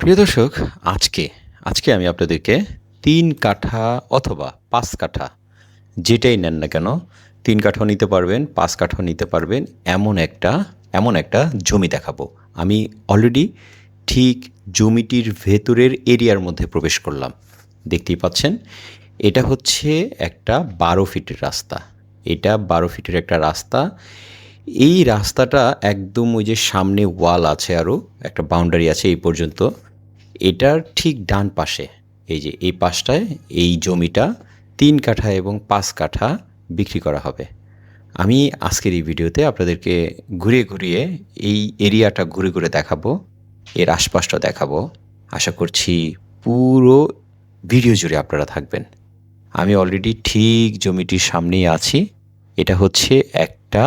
প্রিয় দর্শক, আজকে আজকে আমি আপনাদেরকে তিন কাঠা অথবা পাঁচ কাঠা যেটাই নেন না কেন, তিন কাঠাও নিতে পারবেন, পাঁচ কাঠাও নিতে পারবেন, এমন একটা এমন একটা জমি দেখাবো। আমি অলরেডি ঠিক জমিটির ভেতরের এরিয়ার মধ্যে প্রবেশ করলাম। দেখতেই পাচ্ছেন, এটা হচ্ছে একটা বারো ফিটের রাস্তা। এটা বারো ফিটের একটা রাস্তা। এই রাস্তাটা একদম ওই যে সামনে ওয়াল আছে আরও একটা বাউন্ডারি আছে এই পর্যন্ত। এটার ঠিক ডান পাশে, এই যে এই পাশটায় এই জমিটা তিন কাঠা এবং পাঁচ কাঠা বিক্রি করা হবে। আমি আজকের এই ভিডিওতে আপনাদেরকে ঘুরিয়ে ঘুরিয়ে এই এরিয়াটা ঘুরে ঘুরে দেখাবো, এর আশপাশটা দেখাবো। আশা করছি পুরো ভিডিও জুড়ে আপনারা থাকবেন। আমি অলরেডি ঠিক জমিটির সামনেই আছি। এটা হচ্ছে একটা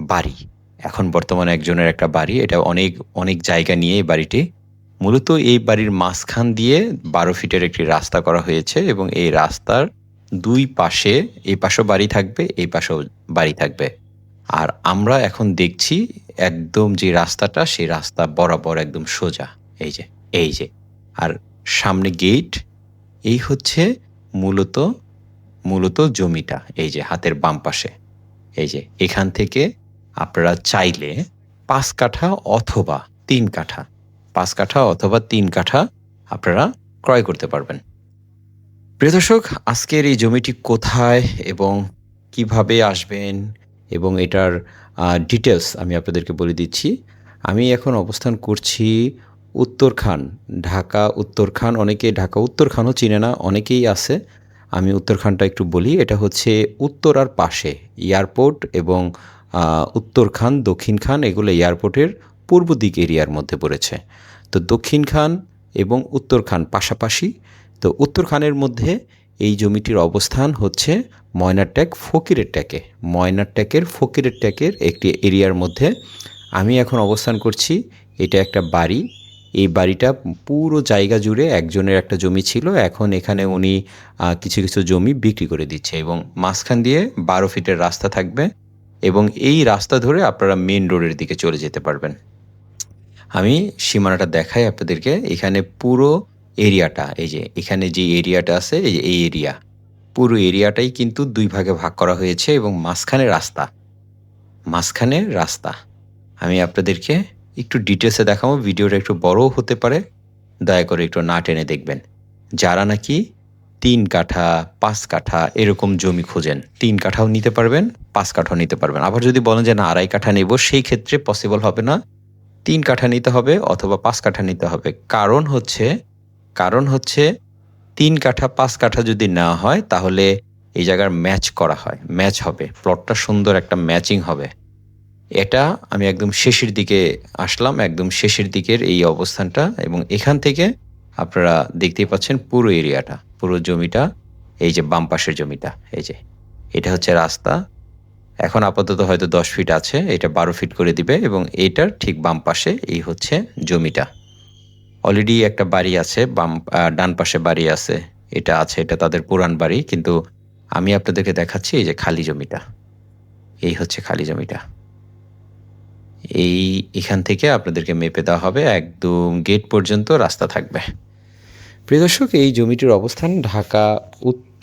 বাড়ি। এখন বর্তমানে একজনের একটা বাড়ি। এটা অনেক অনেক জায়গা নিয়ে এই বাড়িটি। মূলত এই বাড়ির মাঝখান দিয়ে বারো ফিটের একটি রাস্তা করা হয়েছে এবং এই রাস্তার দুই পাশে, এই পাশেও বাড়ি থাকবে, এই পাশেও বাড়ি থাকবে। আর আমরা এখন দেখছি একদম যে রাস্তাটা, সেই রাস্তা বরাবর একদম সোজা। এই যে এই যে। আর সামনে গেট, এই হচ্ছে মূলত মূলত জমিটা। এই যে, হাতের বাম পাশে। এই যে, এখান থেকে আপনারা চাইলে পাঁচ কাঠা অথবা তিন কাঠা, পাঁচ কাঠা অথবা তিন কাঠা আপনারা ক্রয় করতে পারবেন। প্রিয় দর্শক, আজকের এই জমিটি কোথায় এবং কীভাবে আসবেন এবং এটার ডিটেলস আমি আপনাদেরকে বলে দিচ্ছি। আমি এখন অবস্থান করছি উত্তরখান, ঢাকা উত্তরখান। অনেকে ঢাকা উত্তরখানও চিনে না, অনেকেই আছে। আমি উত্তরখানটা একটু বলি, এটা হচ্ছে উত্তরার পাশে এয়ারপোর্ট এবং আহ, উত্তরখান দক্ষিণখান এগুলো এয়ারপোর্টের পূর্ব দিক এরিয়ার মধ্যে পড়েছে। তো দক্ষিণখান এবং উত্তরখান পাশাপাশি তো উত্তরখানের মধ্যে এই জমিটির অবস্থান হচ্ছে ময়নারট্যাক ফকিরের ট্যাকে ময়নারট্যাকের ফকিরের ট্যাকের একটি এরিয়ার মধ্যে আমি এখন অবস্থান করছি। এটা একটা বাড়ি। এই বাড়িটা পুরো জায়গা জুড়ে একজনের একটা জমি ছিল। এখন এখানে উনি কিছু কিছু জমি বিক্রি করে দিচ্ছে এবং মাঝখান দিয়ে বারো ফিটের রাস্তা থাকবে। এবং এই রাস্তা ধরে আপনারা মেন রোডের দিকে চলে যেতে পারবেন। আমি সীমানাটা দেখাই আপনাদেরকে। এখানে পুরো এরিয়াটা, এই যে এখানে যে এরিয়াটা আছে, এই যে এই এরিয়া, পুরো এরিয়াটাই কিন্তু দুই ভাগে ভাগ করা হয়েছে এবং মাঝখানে রাস্তা মাঝখানে রাস্তা। আমি আপনাদেরকে একটু ডিটেলসে দেখাবো, ভিডিওটা একটু বড়ও হতে পারে, দয়া করে একটু না টেনে দেখবেন। যারা নাকি তিন কাঠা, পাঁচ কাঠা এরকম জমি খোঁজেন, তিন কাঠাও নিতে পারবেন। পাঁচ কাঠা নিতে পারবেন। আবার যদি বলেন যে, না, আড়াই কাঠা নেব, সেই ক্ষেত্রে পসিবল হবে না। তিন কাঠা নিতে হবে অথবা পাঁচ কাঠা নিতে হবে। কারণ হচ্ছে কারণ হচ্ছে তিন কাঠা, পাঁচ কাঠা যদি নেওয়া হয়, তাহলে এই জায়গার ম্যাচ করা হয়। ম্যাচ হবে। প্লটটা সুন্দর একটা ম্যাচিং হবে। এটা আমি একদম শেষের দিকে আসলাম। একদম শেষের দিকের এই অবস্থানটা এবং এখান থেকে আপনারা দেখতেই পাচ্ছেন পুরো এরিয়াটা, পুরো জমিটা, এই যে বাম পাশের জমিটা, এই যে। এটা হচ্ছে রাস্তা। এখন আপাতত হয়তো দশ ফিট আছে, এটা বারো ফিট করে দিবে এবং এটার ঠিক বাম পাশে এই হচ্ছে জমিটা। অলরেডি একটা বাড়ি আছে, বাম ডান পাশে বাড়ি আছে, এটা আছে, এটা তাদের পুরান বাড়ি, কিন্তু আমি আপনাদেরকে দেখাচ্ছি এই যে খালি জমিটা। এই হচ্ছে খালি জমিটা। এই এখান থেকে আপনাদেরকে মেপে দেওয়া হবে, একদম গেট পর্যন্ত রাস্তা থাকবে। প্রিয় দর্শক, এই জমিটির অবস্থান ঢাকা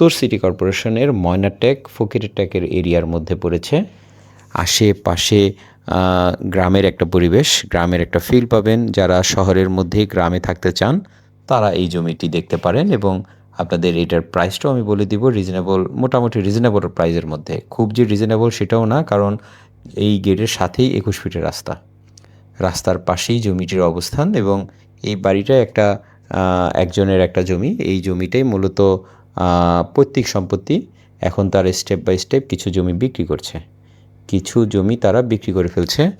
উত্তর সিটি কর্পোরেশনের ময়নাটেক, ফকিরটেকের এরিয়ার মধ্যে পড়েছে। আশেপাশে গ্রামের একটা পরিবেশ, গ্রামের একটা ফিল পাবেন। যারা শহরের মধ্যেই গ্রামে থাকতে চান, তারা এই জমিটি দেখতে পারেন এবং আপনাদের এটার প্রাইসটাও আমি বলে দিব। রিজনেবল মোটামুটি রিজনেবল প্রাইসের মধ্যে। খুব যে রিজনেবল সেটাও না, কারণ এই গেটের সাথেই একুশ ফিটের রাস্তা। রাস্তার পাশেই জমিটির অবস্থান এবং এই বাড়িটা একটা একজনের একটা জমি। এই জমিটাই মূলত পৈতৃক সম্পত্তি এখন তার স্টেপ বাই স্টেপ কিছু জমি বিক্রি করছে। কিছু জমি তারা বিক্রি করে ফেলছে।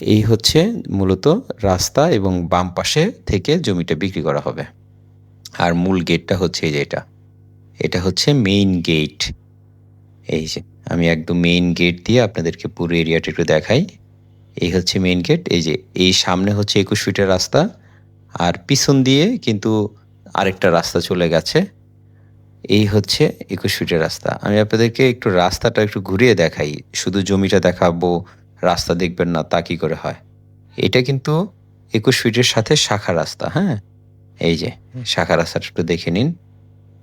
এই হচ্ছে মূলত রাস্তা এবং বাম পাশে থেকে জমিটা বিক্রি করা হবে। আর মূল গেটটা হচ্ছে এই যে এটা। এটা হচ্ছে মেইন গেট এই যে, আমি একদম মেইন গেট দিয়ে আপনাদেরকে পুরো এরিয়াটা একটু দেখাই। এই হচ্ছে মেইন গেট এই যে, এই সামনে হচ্ছে একুশ ফিটের রাস্তা। আর পিছন দিয়ে কিন্তু আরেকটা রাস্তা চলে গেছে। এই হচ্ছে একুশ ফিটের রাস্তা। আমি আপনাদেরকে একটু রাস্তাটা একটু ঘুরিয়ে দেখাই। শুধু জমিটা দেখাবো, রাস্তা দেখবেন না, তা কি করে হয়? এটা কিন্তু একুশ ফিটের সাথে শাখা রাস্তা হ্যাঁ? এই যে, শাখা রাস্তাটা একটু দেখে নিন।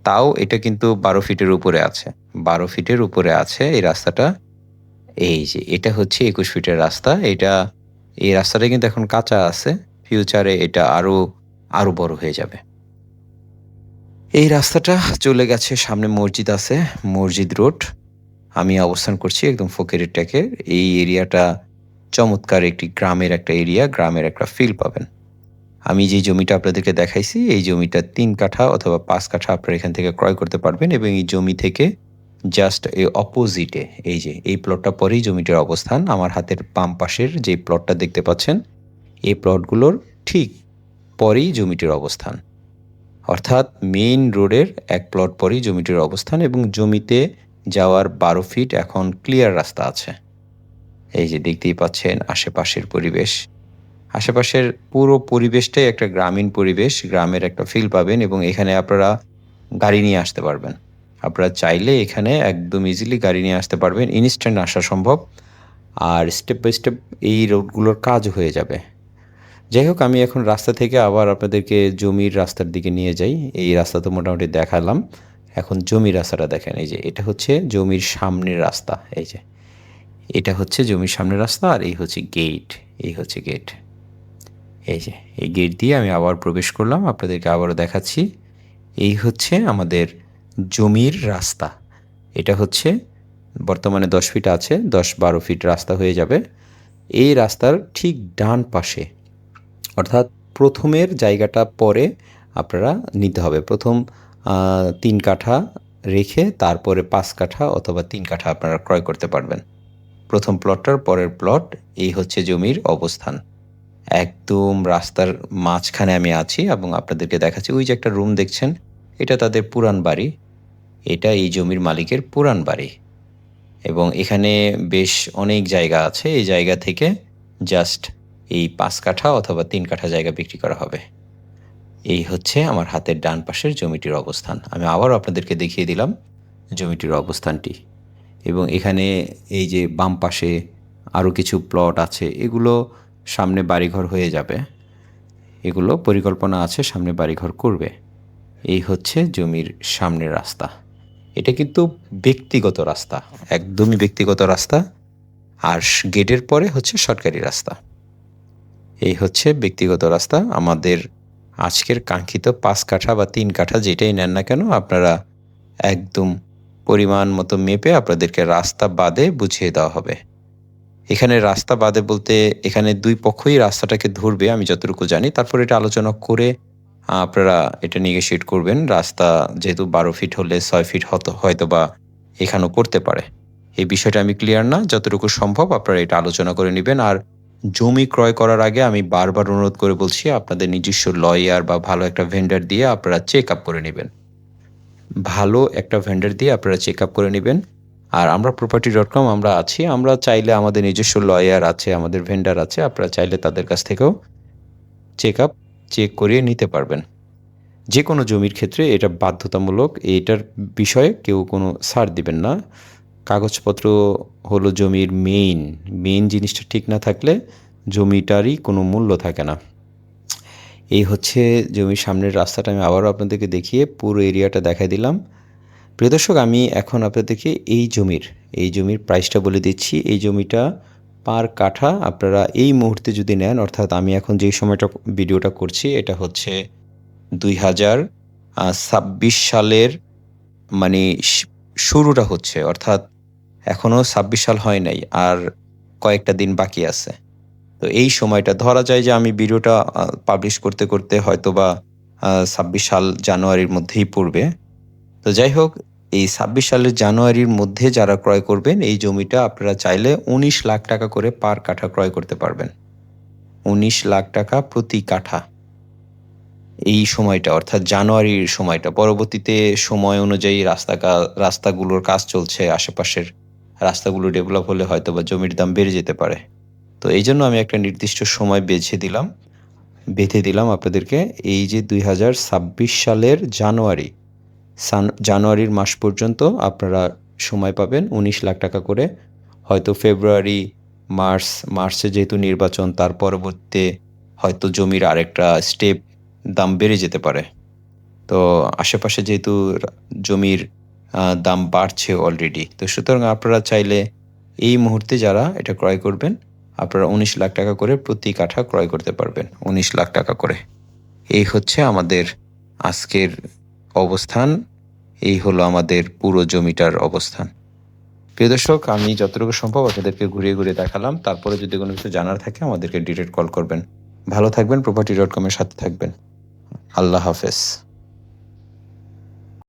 তাও এটা কিন্তু বারো ফিটের উপরে আছে। বারো ফিটের উপরে আছে এই রাস্তাটা। এই যে, এটা হচ্ছে একুশ ফিটের রাস্তা। এটা, এই রাস্তাটা কিন্তু এখন কাঁচা আছে। ফিউচারে এটা আরও আরও বড় হয়ে যাবে। এই রাস্তাটা চলে গেছে, সামনে মসজিদ আছে, মসজিদ রোড। আমি অবস্থান করছি একদম ফকিরের ট্যাকের এই এরিয়াটা চমৎকার একটি গ্রামের একটা এরিয়া, গ্রামের একটা ফিল পাবেন। আমি যে জমিটা আপনাদেরকে দেখাইছি, এই জমিটা তিন কাঠা অথবা পাঁচ কাঠা আপনারা এখান থেকে ক্রয় করতে পারবেন এবং এই জমি থেকে জাস্ট এই অপোজিটে এই যে, এই প্লটটা পরেই জমিটার অবস্থান, আমার হাতের বাম পাশের যে প্লটটা দেখতে পাচ্ছেন, এই প্লটগুলোর ঠিক পরেই জমিটির অবস্থান। অর্থাৎ মেইন রোডের এক প্লট পরেই জমিটির অবস্থান এবং জমিতে যাওয়ার বারো ফিট এখন ক্লিয়ার রাস্তা আছে। এই যে দেখতেই পাচ্ছেন আশেপাশের পরিবেশ। আশেপাশের পুরো পরিবেশটাই একটা গ্রামীণ পরিবেশ, গ্রামের একটা ফিল পাবেন এবং এখানে আপনারা গাড়ি নিয়ে আসতে পারবেন। আপনারা চাইলে এখানে একদম ইজিলি গাড়ি নিয়ে আসতে পারবেন ইনস্ট্যান্ট আসা সম্ভব। আর স্টেপ বাই স্টেপ এই রোডগুলোর কাজ হয়ে যাবে। যাই হোক, আমি এখন রাস্তা থেকে আবার আপনাদেরকে জমির রাস্তার দিকে নিয়ে যাই। এই রাস্তা তো মোটামুটি দেখালাম। এখন জমির রাস্তাটা দেখেন, এই যে এটা হচ্ছে জমির সামনের রাস্তা, এই যে। এটা হচ্ছে জমির সামনের রাস্তা আর এই হচ্ছে গেট এই হচ্ছে গেট এই যে, এই গেট দিয়ে আমি আবার প্রবেশ করলাম, আপনাদেরকে আবারও দেখাচ্ছি। এই হচ্ছে আমাদের জমির রাস্তা। এটা হচ্ছে বর্তমানে দশ ফিট আছে, দশ বারো ফিট রাস্তা হয়ে যাবে। এই রাস্তার ঠিক ডান পাশে অর্থাৎ প্রথমের জায়গাটা পরে আপনারা নিতে হবে। প্রথম তিন কাঠা রেখে তারপরে পাঁচ কাঠা অথবা তিন কাঠা আপনারা ক্রয় করতে পারবেন। প্রথম প্লটটার পরের প্লট, এই হচ্ছে জমির অবস্থান। একদম রাস্তার মাঝখানে আমি আছি এবং আপনাদেরকে দেখাচ্ছি। ওই যে একটা রুম দেখছেন, এটা তাদের পুরান বাড়ি। এটা এই জমির মালিকের পুরান বাড়ি। এবং এখানে বেশ অনেক জায়গা আছে। এই জায়গা থেকে জাস্ট এই পাঁচ কাঠা অথবা তিন কাঠা জায়গা বিক্রি করা হবে। এই হচ্ছে আমার হাতের ডান পাশের জমিটির অবস্থান। আমি আবারও আপনাদেরকে দেখিয়ে দিলাম জমিটির অবস্থানটি। এবং এখানে এই যে বাম পাশে আরও কিছু প্লট আছে, এগুলো সামনে বাড়িঘর হয়ে যাবে। এগুলো পরিকল্পনা আছে, সামনে বাড়িঘর করবে। এই হচ্ছে জমির সামনের রাস্তা। এটা কিন্তু ব্যক্তিগত রাস্তা, একদমই ব্যক্তিগত রাস্তা। আর গেটের পরে হচ্ছে সরকারি রাস্তা। এই হচ্ছে ব্যক্তিগত রাস্তা। আমাদের আজকের কাঙ্ক্ষিত পাঁচ কাঠা বা তিন কাঠা যেটাই নেন না কেন, আপনারা একদম পরিমাণ মতো মেপে আপনাদেরকে রাস্তা বাদে বুঝিয়ে দেওয়া হবে। এখানে রাস্তা বাদে বলতে এখানে দুই পক্ষই রাস্তাটাকে ধরবে, আমি যতটুকু জানি। তারপর এটা আলোচনা করে আপনারা এটা নেগোশিয়েট করবেন। রাস্তা যেহেতু বারো ফিট হলে ছয় ফিট হতো হয়তো বা এখানেও করতে পারে। এই বিষয়টা আমি ক্লিয়ার না, যতটুকু সম্ভব আপনারা এটা আলোচনা করে নেবেন। আর জমি ক্রয় করার আগে আমি বারবার অনুরোধ করে বলছি, আপনাদের নিজস্ব লয়ার বা ভালো একটা ভেন্ডার দিয়ে আপনারা চেক আপ করে নেবেন। ভালো একটা ভেন্ডার দিয়ে আপনারা চেক আপ করে নেবেন। আর আমরা প্রপার্টি ডট কম আমরা আছি। আমরা চাইলে আমাদের নিজস্ব লয়ার আছে, আমাদের ভেন্ডার আছে, আপনারা চাইলে তাদের কাছ থেকেও চেক আপ চেক করিয়ে নিতে পারবেন। যে কোনো জমির ক্ষেত্রে এটা বাধ্যতামূলক, এটার বিষয়ে কেউ কোনো ছাড় দিবেন না। কাগজপত্র হলো জমির মেইন মেইন জিনিসটা ঠিক না থাকলে জমিটারই কোনো মূল্য থাকে না। এই হচ্ছে জমির সামনের রাস্তাটা, আমি আবারও আপনাদেরকে দেখিয়ে পুরো এরিয়াটা দেখাই দিলাম। প্রিয় দর্শক, আমি এখন আপনাদেরকে এই জমির এই জমির প্রাইসটা বলে দিচ্ছি। এই জমিটা পার কাঠা আপনারা এই মুহূর্তে যদি নেন, অর্থাৎ আমি এখন যেই সময়টা ভিডিওটা করছি, এটা হচ্ছে দুই হাজার ছাব্বিশ সালের মানে শুরুটা হচ্ছে। অর্থাৎ এখনও ছাব্বিশ সাল হয় নাই আর কয়েকটা দিন বাকি আছে। তো এই সময়টা ধরা যায় যে আমি ভিডিওটা পাবলিশ করতে করতে হয়তো বা ছাব্বিশ সাল জানুয়ারির মধ্যেই পড়বে। তো যাই হোক, এই ছাব্বিশ সালের জানুয়ারির মধ্যে যারা ক্রয় করবেন, এই জমিটা আপনারা চাইলে উনিশ লাখ টাকা করে পার কাঠা ক্রয় করতে পারবেন। উনিশ লাখ টাকা প্রতি কাঠা। এই সময়টা, অর্থাৎ জানুয়ারির সময়টা, পরবর্তীতে সময় অনুযায়ী রাস্তা রাস্তাগুলোর কাজ চলছে, আশেপাশের রাস্তাগুলো ডেভেলপ হলে হয়তো বা জমির দাম বেড়ে যেতে পারে। তো এই জন্য আমি একটা নির্দিষ্ট সময় বেছে দিলাম। বেঁধে দিলাম আপনাদেরকে এই যে দুই হাজার ছাব্বিশ সালের জানুয়ারি। জানুয়ারির মাস পর্যন্ত আপনারা সময় পাবেন উনিশ লাখ টাকা করে। হয়তো ফেব্রুয়ারি, মার্চ, মার্চে যেহেতু নির্বাচন, তার পরবর্তীতে হয়তো জমির আরেকটা স্টেপ দাম বেড়ে যেতে পারে। তো আশেপাশে যেহেতু জমির দাম বাড়ছে অলরেডি তো সুতরাং আপনারা চাইলে এই মুহূর্তে যারা এটা ক্রয় করবেন, আপনারা উনিশ লাখ টাকা করে প্রতি কাঠা ক্রয় করতে পারবেন, উনিশ লাখ টাকা করে। এই হচ্ছে আমাদের আজকের অবস্থান, এই হলো আমাদের পুরো জমিটার অবস্থান। প্রিয় দর্শক, আমি যতটুকু সম্ভব আপনাদেরকে ঘুরিয়ে ঘুরিয়ে দেখালাম, তারপরে যদি কোনো কিছু জানার থাকে, আমাদেরকে ডিরেক্ট কল করবেন। ভালো থাকবেন প্রপার্টি ডট কমের সাথে থাকবেন। আল্লাহ হাফেজ।